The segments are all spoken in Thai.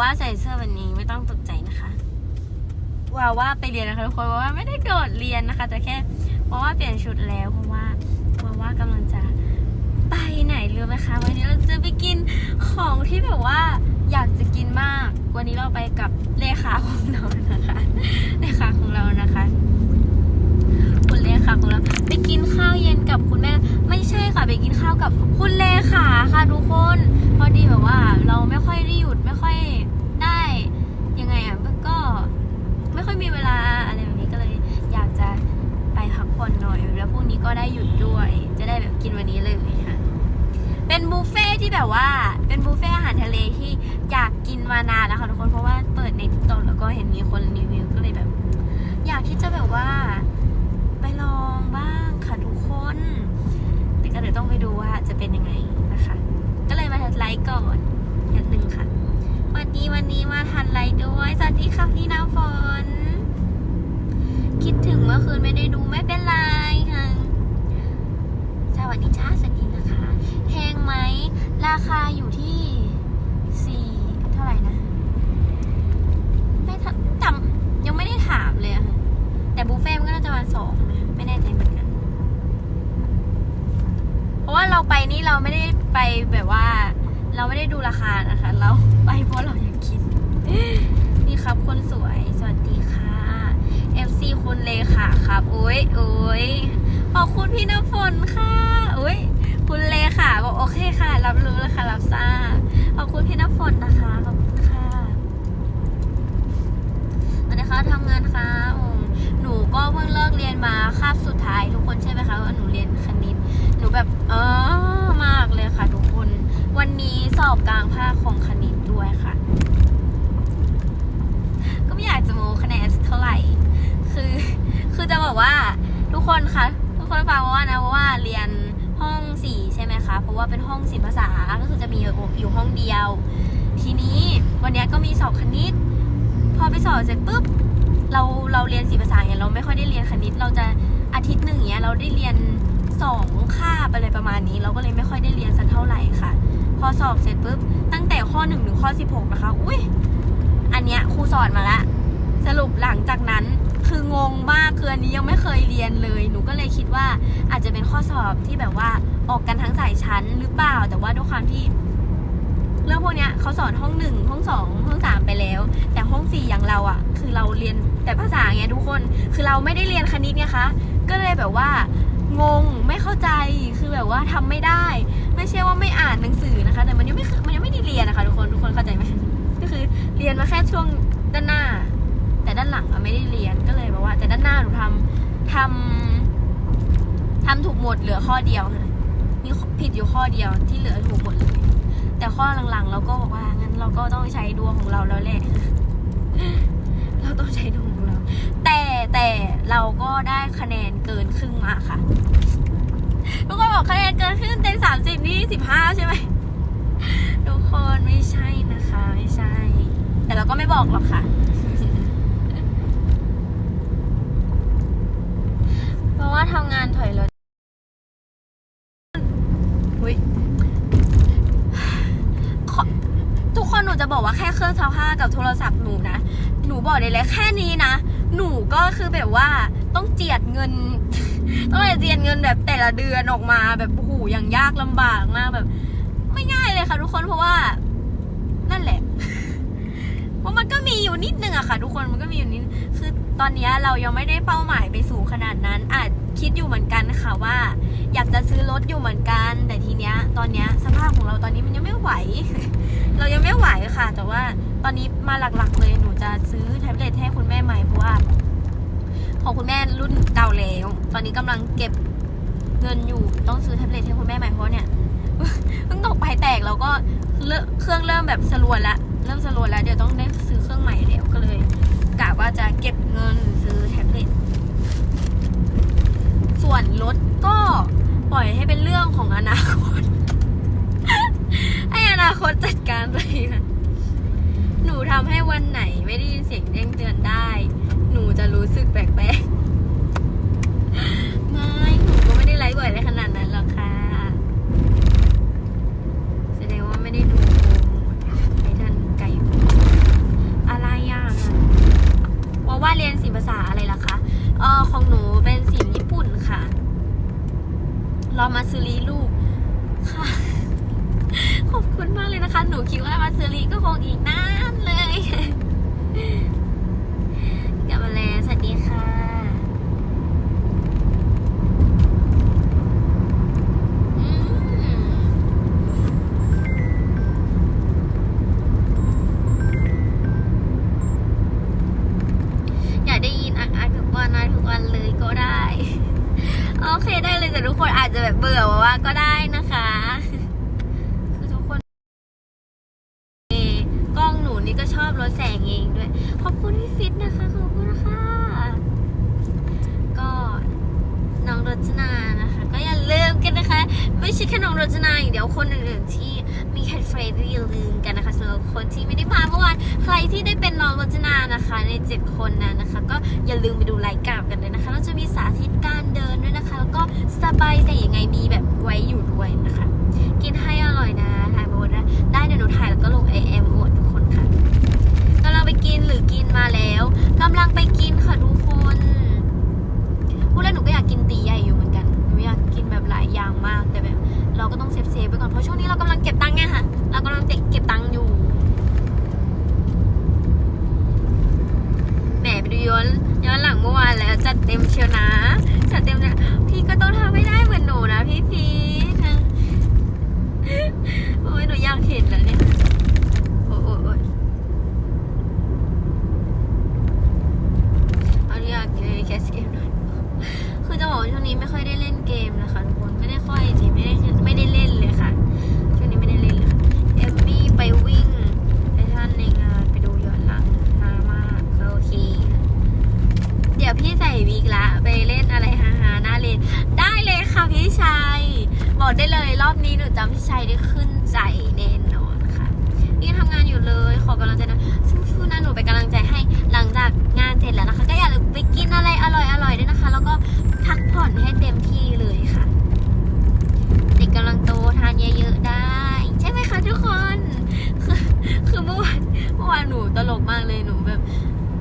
ว่าใส่เสื้อแบบนี้ไม่ต้องตกใจนะคะวาว่าไปเรียนนะคะทุกคนวาว่าไม่ได้โดดเรียนนะคะ แต่แค่เพราะว่าเปลี่ยนชุดแล้วเพราะว่าเพราว่ากำลังจะไปไหนรู้ไหมคะ วันนี้เราจะไปกินของที่แบบว่าอยากจะกินมาก วันนี้เราไปกับเลขาของเรานะคะเลขาของเรานะคะคุณเลขาของเราไปกินข้าวเย กับคุณแม่ ไม่ใช่ค่ะไปกินข้าวกับคุณเลขาค่ะทุกคน พอดีแบบว่า เราไม่ค่อยได้หยุดไม่ค่อยได้ยังไงอะก็ ไม่ค่อยมีเวลาอะไรแบบนี้ก็เลย อยากจะไปพักผ่อนหน่อย แล้วพรุ่งนี้ก็ได้หยุดด้วย จะได้แบบกินวันนี้เลยค่ะเป็นบุฟเฟ่ที่แบบว่า เป็นบุฟเฟ่อาหารทะเลที่อยากกินมานานแล้วค่ะทุกคนเพราะว่าเปิดในติ๊กต็อกแล้วก็เห็นมีคนรีวิวก็เลยแบบ อยากที่จะแบบว่า ไปลองบ้างค่ะทุกคน แต่ก็เดี๋ยวต้องไปดูว่าจะเป็นยังไงนะคะ ก็เลยมาทันไลค์ก่อนนิดนึงค่ะ วันนี้วันนี้มาทันไลค์ด้วย สวัสดีค่ะพี่น้ำฝน คิดถึงเมื่อคืนไม่ได้ดูไม่เป็นไรค่ะสวัสดีจ้าสวัสดีนะคะแพงไหม ราคาอยู่ที่สี่เท่าไหร่นะ ไม่จำยังไม่ได้ถามเลยอะค่ะแต่บุฟเฟ่ก็น่าจะประมาณสองนะ ไม่แน่ใจเหมือนกัน เพราะว่าเราไปนี่เราไม่ได้ไปแบบว่า เราไม่ได้ดูราคานะคะ เราไปเพราะเราอยากกินนี่ครับคนสวยสวัสดีค่ะ FC คุณเลขาครับโอ้ยโอ้ยขอบคุณพี่น้ำฝนค่ะโอ้ยคุณเลขาบอกโอเคค่ะ รับรู้แล้วค่ะรับทราบขอบคุณพี่น้ำฝนนะคะขอบคุณค่ะสวัสดีค่ะทำงานค่ะอืมหนูก็เพิ่งเลิกเรียนมาคาบสุดท้ายทุกคนใช่ไหมคะว่าหนูเรียนคณิตห นูแบบเออมากเลยค่ะทุกคน วันนี้สอบกลางภาคของคณิตด้วยค่ะ ก็ไม่อยากจะโม้คะแนนเท่าไหร่ คือ คือจะบอกว่าทุกคนคะทุกคนฟังว่านะว่าเรียนห้องสี่ใช่ไหมคะ เพราะว่าเป็นห้องศิลปภาษา ก็คือจะมีอยู่ห้องเดียว ทีนี้วันนี้ก็มีสอบคณิต พอไปสอบเสร็จปุ๊บเราเราเรียนศิลปภาษาเนี่ยเราไม่ค่อยได้เรียนคณิต เราจะอาทิตย์หนึ่งเนี้ยเราได้เรียน สองคาบอะไรประมาณนี้ เราก็เลยไม่ค่อยได้เรียนสักเท่าไหร่ค่ะ พอสอบเสร็จปุ๊บ ตั้งแต่ข้อหนึ่งถึงข้อสิบหกนะคะ อุ้ยอันเนี้ยครูสอนมาละ สรุปหลังจากนั้นคืองงมากคืออันนี้ยังไม่เคยเรียนเลย หนูก็เลยคิดว่าอาจจะเป็นข้อสอบที่แบบว่าออกกันทั้งสายชั้นหรือเปล่า แต่ว่าด้วยความที่เรื่องพวกเนี้ยเขาสอนห้องหนึ่งห้องสองห้องสามไปแล้ว แต่ห้องสี่อย่างเราอะ่ะ คือเราเรียนแต่ภาษาไงทุกคน คือเราไม่ได้เรียนคณิตไงคะ ก็เลยแบบว่า งงไม่เข้าใจคือแบบว่าทำไม่ได้ ไม่ใช่ว่าไม่อ่านหนังสือนะคะ แต่มันยังไม่คือมันยังไม่ได้เรียนนะคะทุกคนทุกคนเข้าใจไหมก็คือเรียนมาแค่ช่วงด้านหน้า แต่ด้านหลังอะไม่ได้เรียนก็เลยแบบว่า แต่ด้านหน้าหนูทำทำทำถูกหมดเหลือข้อเดียวมีผิดอยู่ข้อเดียวที่เหลือถูกหมดเลยแต่ข้อหลังๆ เราก็บอกว่างั้นเราก็ต้องใช้ดวงของเราแล้วแหละเราต้องใช้ดวงของเรา แต่ แต่เราก็ได้คะแนนเกินครึ่งมาค่ะ ทุกคนบอกคะแนนเกินครึ่งเต็มสามสิบนี่สิบห้าใช่ไหมทุกคนไม่ใช่นะคะ ไม่ใช่ แต่เราก็ไม่บอกหรอกค่ะ เพราะว่าทำงานถอยรถทุกคนหนูจะบอกว่าแค่เครื่องซักผ้ากับโทรศัพท์หนูนะ หนูบอกได้เลยแค่นี้นะ หนูก็คือแบบว่าต้องเจียดเงิน ต้องเจียดเงินแบบแต่ละเดือนออกมาแบบโอ้โหอย่างยากลำบากมากแบบ ไม่ง่ายเลยค่ะ ทุกคนเพราะว่า นั่นแหละเพราะมันก็มีอยู่นิดนึงอะค่ะ ทุกคนมันก็มีอยู่นิดคือตอนนี้เรายังไม่ได้เป้าหมายไปสูงขนาดนั้น อาจคิดอยู่เหมือนกันค่ะว่า อยากจะซื้อรถอยู่เหมือนกัน แต่ทีเนี้ย ตอนเนี้ยสภาพของเราตอนนี้มันยังไม่ไหว เรายังไม่ไหวค่ะ แต่ว่าตอนนี้มาหลักๆเลยหนูจะซื้อแท็บเล็ตให้คุณแม่ใหม่เพราะว่า ของคุณแม่รุ่นเก่าแล้ว ตอนนี้กำลังเก็บเงินอยู่ต้องซื้อแท็บเล็ตให้คุณแม่ใหม่เพราะเนี่ยเพิ่งตกไปแตกแล้วก็เครื่องเริ่มแบบสลวนละเริ่มสลวนแล้วเดี๋ยวต้องได้ซื้อเครื่องใหม่แล้วก็เลยกะว่าจะเก็บเงินซื้อแท็บเล็ตส่วนรถก็ปล่อยให้เป็นเรื่องของอนาคตให้อนาคตจัดการไปค่ะหนูทำให้วันไหนไม่ได้ยินเสียงแจ้งเตือนได้ หนูจะรู้สึกแปลกๆ ไม่ หนูก็ไม่ได้ไลฟ์บ่อยอะไรขนาดนั้นหรอกค่ะ แสดงว่าไม่ได้ดูโปรโมทไม่ทันไก่ เออของหนูเป็นสิมญี่ปุ่นค่ะ รอมาซูรีลูกค่ะ ขอบคุณมากเลยนะคะ หนูคิดว่ามาซูรีก็คงอีกนานเลย กลับมาแล้วสวัสดีค่ะ อืม อยากได้ยินอักอักทุกวันนะทุกวันเลยก็ได้ โอเคได้เลยแต่ทุกคนอาจจะแบบเบื่อว่าก็ได้นะคะ คือทุกคนเอ่อกล้องหนูนี่ก็ชอบลดแสงเองด้วย ขอบคุณพี่ฟิตนะคะ ขอบคุณค่ะ ก็น้องรจนานะคะ ก็อย่าลืมกันนะคะ ไม่ใช่แค่น้องรจนาอย่างเดียวคนอื่นๆที่มีแคทเฟรก็อย่าลืมกันนะคะสำหรับคนที่ไม่ได้มาเมื่อวานใครที่ได้เป็นน้องรจนานะคะ ในเจ็ดคนนั้นนะคะ ก็อย่าลืมไปดูไลฟ์กราบกันเลยนะคะเราจะมีสาธิตการเดินด้วยนะคะ แล้วก็สบายแต่ยังไงมีแบบไว้อยู่ด้วยนะคะ กินให้อร่อยนะถ่ายโบนนะได้เดี๋ยวหนูถ่ายแล้วก็ลงไอเอ็มอวดทุกคนค่ะกำลังไปกินหรือกินมาแล้วกำลังไปกินค่ะทุกคนพูดแล้วหนูก็อยากกินตีใหญ่อยู่ ลายอย่างมากแต่แบบ เราก็ต้องเซฟเซฟๆไปก่อนเพราะช่วงนี้เรากำลังเก็บตังค์ไงค่ะเรากำลังเก็บตังค์อยู่แหมไปดูย้อนย้อนหลังเมื่อวานแล้วจัดเต็มเชียวนะจัดเต็มเนี่ยพี่ก็ต้องทำให้ได้เหมือนหนูนะพี่พีทโอ้ยหนูอยากเห็นแล้วเนี่ยโอ้ยโอ้ยโอ้ยเอาอยากเลยแคสเกม จะบอกว่าช่วงนี้ไม่ค่อยได้เล่นเกมนะคะทุกคนไม่ได้ค่อยสิไม่ได้ไม่ได้เล่นเลยค่ะ ช่วงนี้ไม่ได้เล่นเลยค่ะเอมมี่ไปวิ่งไปท่านในงานไปดูย้อนหลังฮามากโอเค เดี๋ยวพี่ใส่วีกละไปเล่นอะไรฮาฮาๆน่าเล่นได้เลยค่ะพี่ชัยบอกได้เลยรอบนี้หนูจำพี่ชัยได้ขึ้นใจแน่นอนค่ะนี่ทำงานอยู่เลยขอกำลังใจนะสู้ๆนะหนูเป็นกำลังใจให้หลังจากงานเสร็จแล้วนะคะ ก็อย่าลืมไปกินอะไรอร่อยๆด้วยนะคะ แล้วก็ พักผ่อนให้เต็มที่เลยค่ะ เด็กกำลังโตทานเยอะๆได้ ใช่ไหมคะทุกคน คือคือเมื่อวานเมื่อวานหนูตลกมากเลยหนูแบบ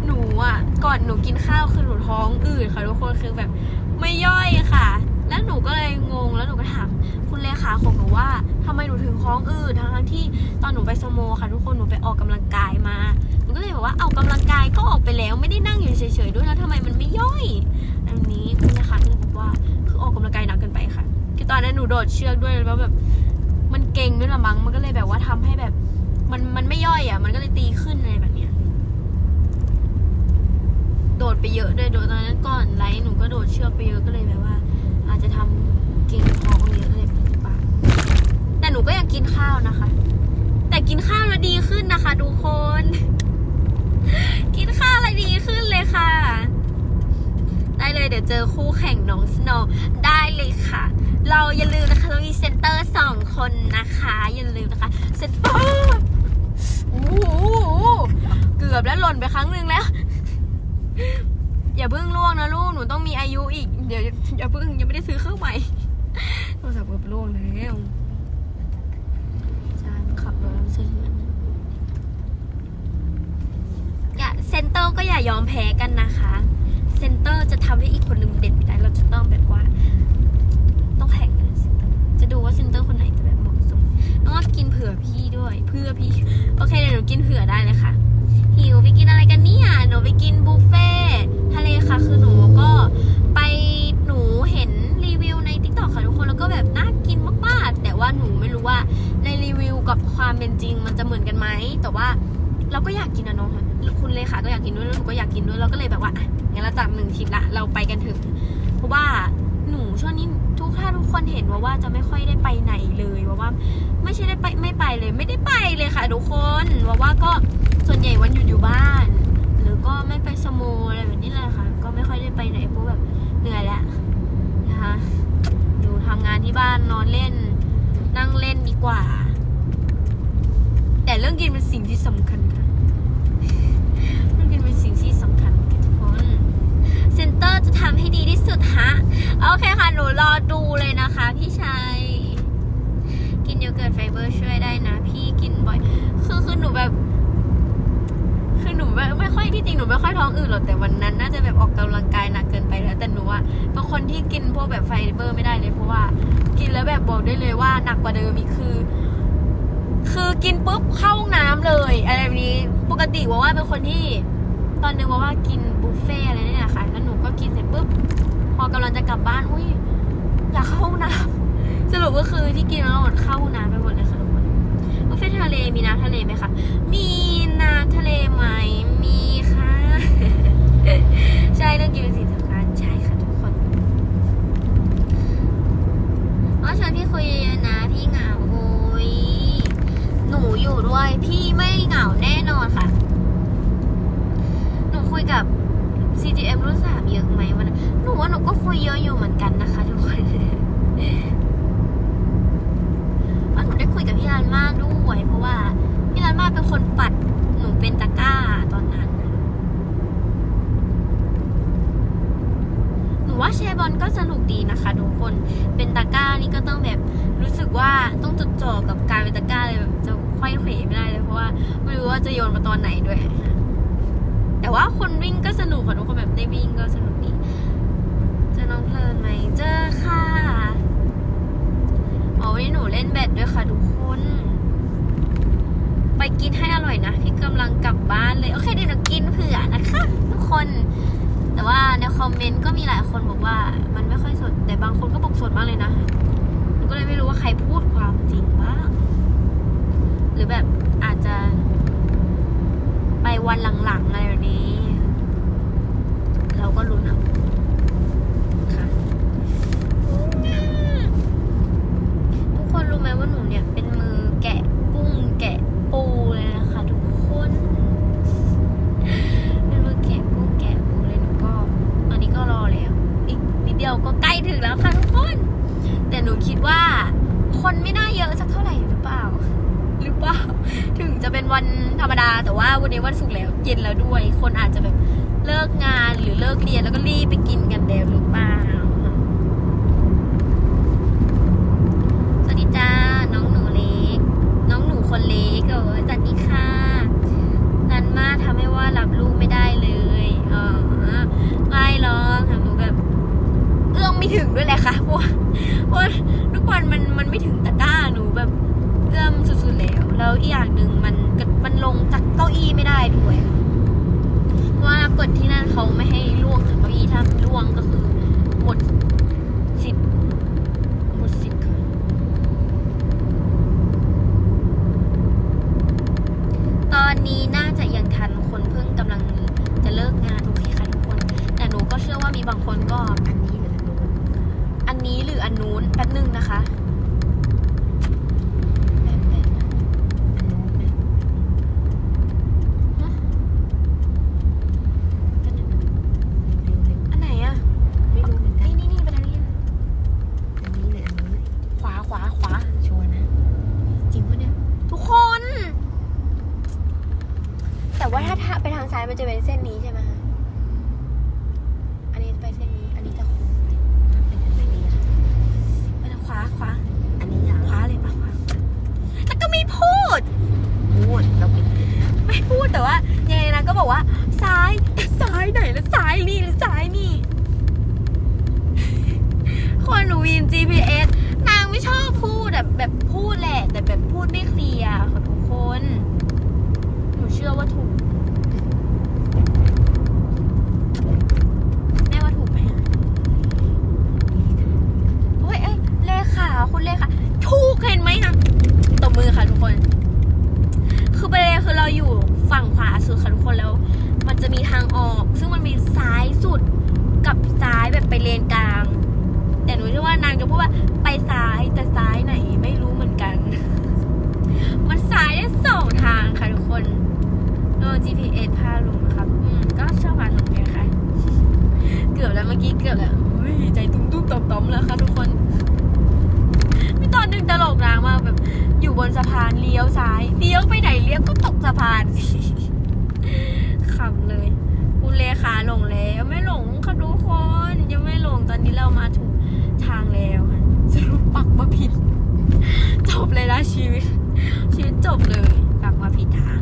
หนูอะก่อนหนูกินข้าวคือหนูท้องอืดค่ะทุกคนคือแบบไม่ย่อยค่ะ แล้วหนูก็เลยงงแล้วหนูก็ถามคุณเลขาของหนูว่าทำไมหนูถึงท้องอืดทั้งๆที่ตอนหนูไปสโมค่ะทุกคนหนูไปออกกำลังกายมาหนูก็เลยบอกว่าเอากำลังกายก็ออกไปแล้วไม่ได้นั่งอยู่เฉยๆด้วยแล้วทำไมมันไม่ย่อย อันนี้คุณเลขาก็เลยบอกว่าคือออกกำลังกายหนักเกินไปค่ะ คือตอนนั้นหนูโดดเชือกด้วยแล้วแบบมันเก่งด้วยละมั้งมันก็เลยแบบว่าทำให้แบบ มันมันไม่ย่อยอะ มันก็เลยตีขึ้นอะไรแบบเนี้ยโดดไปเยอะด้วยโดดตอนนั้นก่อนไลฟ์หนูก็โดดเชือกไปเยอะก็เลยแบบว่า อาจจะทำเก่งท้องเยอะเลยหรือเปล่าแต่หนูก็ยังกินข้าวนะคะ แต่กินข้าวแล้วดีขึ้นนะคะทุกคน กินข้าวแล้วดีขึ้นเลยค่ะ ได้เลยเดี๋ยวเจอคู่แข่งน้องสโนว์ได้เลยค่ะ เราอย่าลืมนะคะเรามีเซนเตอร์สองคนนะคะ อย่าลืมนะคะเซนเตอร์โอ้โหเกือบแล้วหล่นไปครั้งหนึ่งแล้ว อย่าเพิ่งล่วงนะลูกหนูต้องมีอายุอีก เดี๋ยวอย่าเพิ่งยังไม่ได้ซื้อเครื่องใหม่โทรศัพท์เกือบล่วงแล้วจานขับรถแล้วสะเทือนอย่าเซนเตอร์ก็อย่ายอมแพ้กันนะคะ เซนเตอร์จะทำให้อีกคนหนึ่งเด่นไม่ได้เราจะต้องแบบว่า ต้องแข่งกันเซนเตอร์จะดูว่าเซนเตอร์คนไหนจะแบบเหมาะสมน้องว่ากินเผื่อพี่ด้วย เพื่อพี่ โอเคเดี๋ยวหนูกินเผื่อได้เลยค่ะหิวไปกินอะไรกันเนี่ยหนูไปกินบุฟเฟ่ทะเลค่ะคือหนูก็ไปหนูเห็นรีวิวใน t ิ k t o k ค่ะทุกคนแล้วก็แบบน่ากินมากๆแต่ว่าหนูไม่รู้ว่าในรีวิวกับความเป็นจริงมันจะเหมือนกันไหมแต่ว่า เราก็อยากกินนะเนาะคุณเลขาก็อยากกินด้วยแล้วหนูก็อยากกินด้วยเราก็เลยแบบว่าอะงั้นเราจับหนึ่งทริปละเราไปกันถึง เพราะว่าหนูช่วงนี้ทุกถ้าทุกคนเห็นว่าว่าจะไม่ค่อยได้ไปไหนเลยว่าว่า ไม่ใช่ได้ไปไม่ไปเลย ไม่ได้ไปเลยค่ะทุกคนว่าว่าก็ส่วนใหญ่วันหยุดอยู่บ้าน หรือก็ไม่ไปสโมอะไรแบบนี้แหละค่ะ ก็ไม่ค่อยได้ไปไหนเพราะแบบเหนื่อยแล้วนะคะอยู่ทำงานที่บ้านนอนเล่น นั่งเล่นดีกว่า แต่เรื่องกินเป็นสิ่งที่สำคัญค่ะ เรื่องกินเป็นสิ่งที่สำคัญค่ะทุกคนเซนเตอร์จะทำให้ดีที่สุดฮะโอเคค่ะ หนูรอดูเลยนะคะพี่ชัยกินโยเกิร์ตไฟเบอร์ช่วยได้นะ พี่กินบ่อย คือคือหนูแบบคือหนูไม่ไม่ค่อยที่จริงหนูไม่ค่อยท้องอืดหรอกแต่วันนั้นน่าจะแบบออกกำลังกายหนักเกินไปแล้วแต่หนูอะเป็นคนที่กินพวกแบบไฟเบอร์ไม่ได้เลยเพราะว่า กินแล้วแบบบอกได้เลยว่าหนักกว่าเดิมอีกคือ คือกินปุ๊บเข้าห้องน้ำเลยอะไรแบบนี้ปกติว่าว่าเป็นคนที่ ตอนนึงว่าว่ากิน ลังจะกลับบ้าน อุ้ยอยากเข้าห้องน้ำสรุปก็คือที่กินแล้วหมดเข้าห้องน้ำไปหมดเลยค่ะทุกคนบุฟเฟ่ทะเลมีน้ำทะเลไหมคะ มีน้ำทะเลไหม มีค่ะ ใช่เรื่องกินเป็นสิ่งสำคัญใช่ค่ะทุกคนอ๋อชวนพี่คุยนะพี่เหงาโอ้ยหนูอยู่ด้วย พี่ไม่เหงาแน่นอนค่ะ หนูคุยกับ CGM รุ่นสามเยอะไหมวันนั้น หนูว่าหนูก็คุยเยอะอยู่เหมือนกันนะคะทุกคน ว่าหนูได้คุยกับพี่ลานมาด้วยเพราะว่าพี่ลานมาเป็นคนปัดหนูเป็นตะกร้าตอนนั้นน่ะหนูว่าแชร์บอลก็สนุกดีนะคะทุกคน เป็นตะกร้านี่ก็ต้องแบบรู้สึกว่าต้องจดจ่อกับการเป็นตะกร้าเลยแบบจะควยเขวไม่ได้เลยเพราะว่าไม่รู้ว่าจะโยนมาตอนไหนด้วย แต่ว่าคนวิ่งก็สนุกค่ะทุกคนแบบได้วิ่งก็สนุกดีเจอน้องเพลินไหมเจอค่ะอ๋อวันนี้หนู เล่นแบดด้วยค่ะทุกคน ไปกินให้อร่อยนะ พี่กำลังกลับบ้านเลย โอเคเดี๋ยวหนูกินเผื่อนะคะ ทุกคน แต่ว่าในคอมเมนต์ก็มีหลายคนบอกว่า มันไม่ค่อยสด แต่บางคนก็บอกสดมากเลยนะหนูก็เลยไม่รู้ว่าใครพูดความจริงบ้าง หรือแบบอาจจะ ไปวันหลังๆอะไรแบบนี้ เราก็ลุ้นเอาค่ะทุก คนรู้ไหมว่าหนูเนี่ยเป็นมือแกะกุ้งแกะปูเลยนะคะทุกคน เป็นมือแกะกุ้งแกะปูเลยหนูก็ตอนนี้ก็รอแล้ว อีกนิดเดียวก็ใกล้ถึงแล้วค่ะทุกคน แต่หนูคิดว่า คนไม่น่าเยอะสักเท่าไหร่หรือเปล่า หรือเปล่า ถึงจะเป็นวันธรรมดา แต่ว่าวันนี้วันศุกร์แล้วเย็นแล้วด้วย คนอาจจะแบบเลิกงานหรือเลิกเรียนแล้วก็รีบไปกินกันแล้วหรือเปล่าสวัสดีจ้า น้องหนูเล็ก น้องหนูคนเล็กเออสวัสดีค่ะนันมาทำให้ว่ารับลูกไม่ได้เลยเออไม่หรอกทำหนูแบบ เอื้อม ไม่ถึงด้วยแหละค่ะเพราะว่าเพราะว่าลูกบอลมันมันไม่ถึงตะกร้าหนูแบบเอื้อมสุดๆแล้วแล้วอีกอย่างหนึ่งมันมันลงจากเก้าอี้ไม่ได้ด้วยเพราะว่ากฎที่นั่นเขาไม่ให้ล่วงจากเก้าอี้ถ้าล่วงก็คือหมดสิทธิ์หมดสิทธิ์ค่ะตอนนี้น่าจะยังทันคนเพิ่งกำลังจะเลิกงานโอเคค่ะทุกคน แต่หนูก็เชื่อว่ามีบางคนก็อันนี้ นี้หรืออันนู้นแป๊บนึงนะคะแป๊บๆนะ อันนู้นนะ อันไหนอะ ไม่รู้เหมือนกัน นี่นี่นี่ไปทางนี้ อันนี้หรืออันนู้น ขวาขวาขวา ชัวร์นะ จริงปะเนี่ย ทุกคน แต่ว่าถ้าถ้าไปทางซ้ายมันจะเป็นเส้นนี้ใช่ไหมคะอันนี้ไปเส้นนี้ อันนี้จะโค้งไป เป็นอันนี้ค่ะ ไปทางขวาขวา อันนี้เหรอ ขวาเลยปะขวาแล้วก็ไม่พูด พูดเราเป็น ไม่พูดแต่ว่ายังไงนะก็บอกว่า ซ้ายแต่ซ้ายไหนแล้วซ้ายนี่หรือซ้ายนี่ คนหนูวิน GPS นางไม่ชอบพูดแบบแบบพูดแหละ แต่แบบพูดไม่เคลียร์ค่ะทุกคน หนูเชื่อว่าถูก แม่ว่าถูกไหมอะเฮ้ยเอ้ยเลขาคุณเลขาถูกเห็นไหมนะตบมือค่ะทุกคน คือประเด็นคือเราอยู่ฝั่งขวาสุดค่ะทุกคนแล้ว มันจะมีทางออก ซึ่งมันมีซ้ายสุดกับซ้ายแบบไปเลนกลาง แต่หนูเชื่อว่านางจะพูดว่าไปซ้ายแต่ซ้ายไหนไม่รู้เหมือนกัน มันซ้ายได้สองทางค่ะทุกคนโดน GPS พาลงนะครับ อืมก็ชอบพาลงเนี่ยค่ะ เกือบแล้วเมื่อกี้เกือบแล้วอุ้ยใจตุ้มตุ้มต่อมต่อมแล้วค่ะทุกคนมีตอนหนึงตลกรางมากแบบ อยู่บนสะพานเลี้ยวซ้ายเลี้ ยวไปไหนเลี้ยวก็ตกสะพานขำเลย คุณเลขาหลงแล้วไม่หลงค่ะทุกคนยังไม่หลงตอนนี้เรามาถูกทางแล้วสรุปปักมาผิด จบเลยนะชีวิต ชีวิตจบเลยปักมาผิดทาง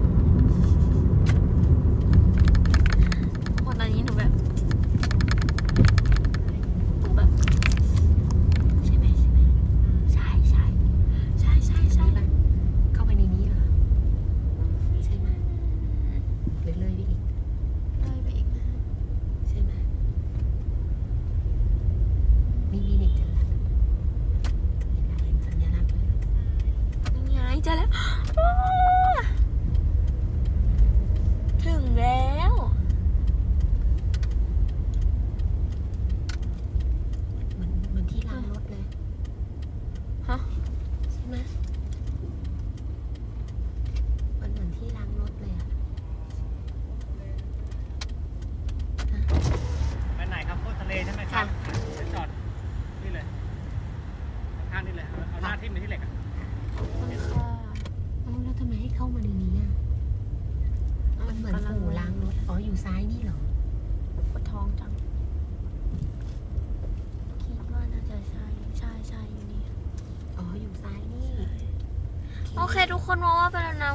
เคทุกคนว่า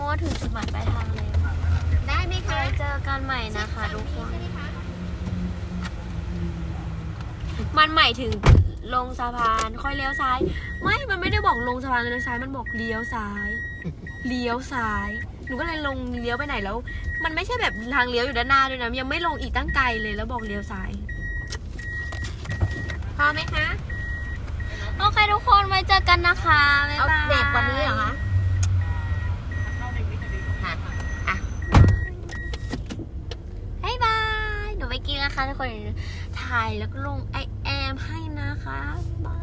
ว่าไปแล้วนะว่าถึงจุดหมายปลายทางแล้วได้ไหมคะไว้เจอกันใหม่นะคะทุกคนใช่ไหมคะมันหมายถึงลงสะพานค่อยเลี้ยวซ้าย ไม่ มันไม่ได้บอกลงสะพานเลี้ยวซ้าย มันบอกเลี้ยวซ้าย เลี้ยวซ้าย หนูก็เลยลงเลี้ยวไปไหนแล้ว มันไม่ใช่แบบทางเลี้ยวอยู่ด้านหน้าด้วยนะ ยังไม่ลงอีกตั้งไกลเลยแล้วบอกเลี้ยวซ้าย พอไหมคะ โอเคทุกคนไว้เจอกันนะคะบ๊ายเอาบายเด็กกว่านี้เหรอคะค่ะอะ บ๊ายบาย ห นูไปกินแล้วค่ะทุกคนถ่ายแล้วก็ลงไอแอมให้นะคะบาย